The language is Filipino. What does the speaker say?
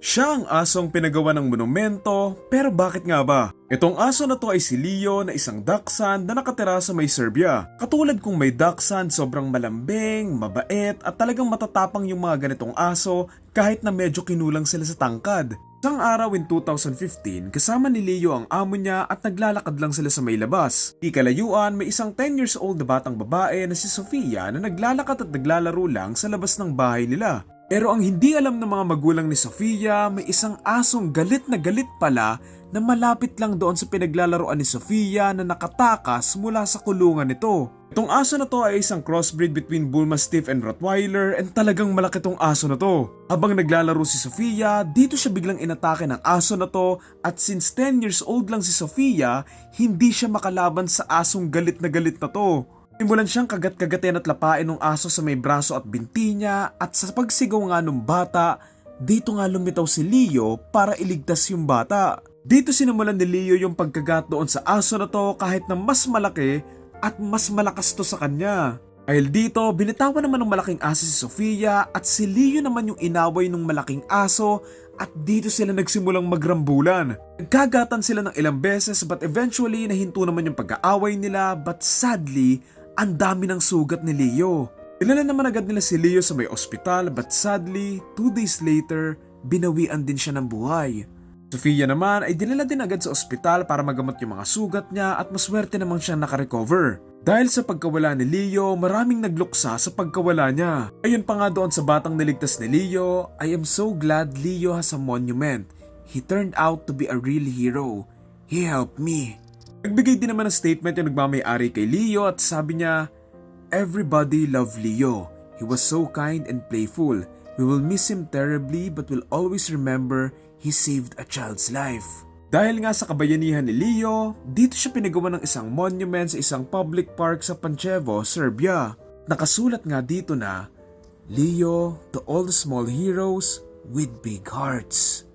Siya ang asong pinagawa ng monumento, pero bakit nga ba? Itong aso na to ay si Leo na isang dachshund na nakatira sa may Serbia. Katulad kung may dachshund, sobrang malambing, mabait at talagang matatapang yung mga ganitong aso kahit na medyo kinulang sila sa tangkad. Isang araw in 2015, kasama ni Leo ang amo niya at naglalakad lang sila sa may labas. Di kalayuan, may isang 10 years old na batang babae na si Sofia na naglalakad at naglalaro lang sa labas ng bahay nila. Pero ang hindi alam ng mga magulang ni Sofia, may isang asong galit na galit pala na malapit lang doon sa pinaglalaroan ni Sofia na nakatakas mula sa kulungan nito. Itong aso na to ay isang crossbreed between Bull Mastiff and Rottweiler and talagang malaki tong aso na to. Habang naglalaro si Sofia, dito siya biglang inatake ng aso na to at since 10 years old lang si Sofia, hindi siya makalaban sa asong galit na galit na to. Simulan siyang kagat-kagatin at lapain ng aso sa may braso at binti niya at sa pagsigaw nga ng bata, dito nga lumitaw si Leo para iligtas yung bata. Dito sinimulan ni Leo yung pagkagat doon sa aso na to kahit na mas malaki at mas malakas to sa kanya. Dahil dito, binitawan naman ng malaking aso si Sofia at si Leo naman yung inaway ng malaking aso at dito sila nagsimulang magrambulan. Nagkagatan sila ng ilang beses but eventually nahinto naman yung pag-aaway nila but sadly, ang dami ng sugat ni Leo. Ilala naman agad nila si Leo sa may ospital but sadly, two days later, binawian din siya ng buhay. Sofia naman ay dinala din agad sa ospital para magamot yung mga sugat niya at maswerte namang siyang nakarecover. Dahil sa pagkawala ni Leo, maraming nagluksa sa pagkawala niya. Ayun pa nga doon sa batang niligtas ni Leo, I am so glad Leo has a monument. He turned out to be a real hero. He helped me. Nagbigay din naman ng statement yung nagmamayari kay Leo at sabi niya, Everybody loved Leo. He was so kind and playful. We will miss him terribly but will always remember he saved a child's life. Dahil nga sa kabayanihan ni Leo, dito siya pinagawa ng isang monument sa isang public park sa Panchevo, Serbia. Nakasulat nga dito na, Leo to all the small heroes with big hearts.